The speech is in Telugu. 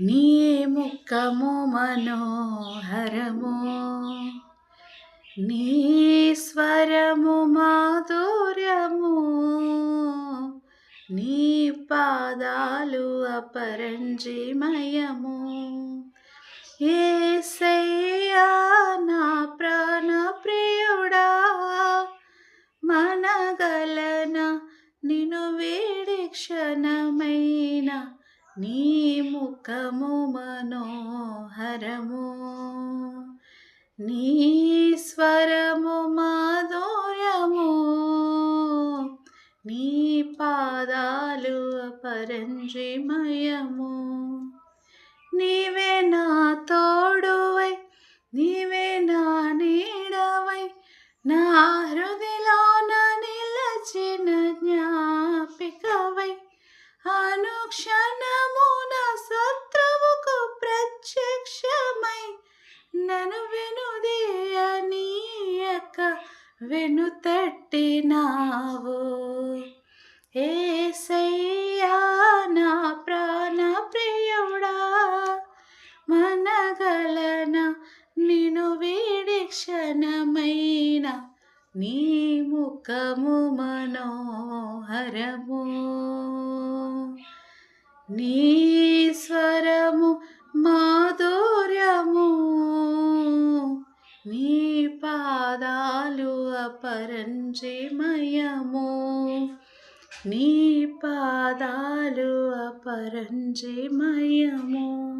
నీ ముఖము మనోహరము నీ స్వరము మాధుర్యము నీ పాదాలు అపరంజిమయము. ఏసయ్యా నా ప్రాణ ప్రియుడా మనగలన నిను వేడి క్షణమైన నీ ముఖము మనోహరము నీ స్వరము మాధుర్యము నీ పాదాలు పరంజిమయము నీవే నా తోడువై నీవే నా నీడవై నా హృదిలోన నిలచిన జ్ఞాపికవై అనుక్షణ ప్రత్యక్షమై నన్ను వెనుదీయనీయక వెనుతట్టినావు ఏసయ్యా నా ప్రాణ ప్రియుడా మనగలన నిను వీడి క్షణమైన నీ ముఖము మనోహరము. నీ పాదాలు అపరంజిమయము. నీ పాదాలు అపరంజిమయము.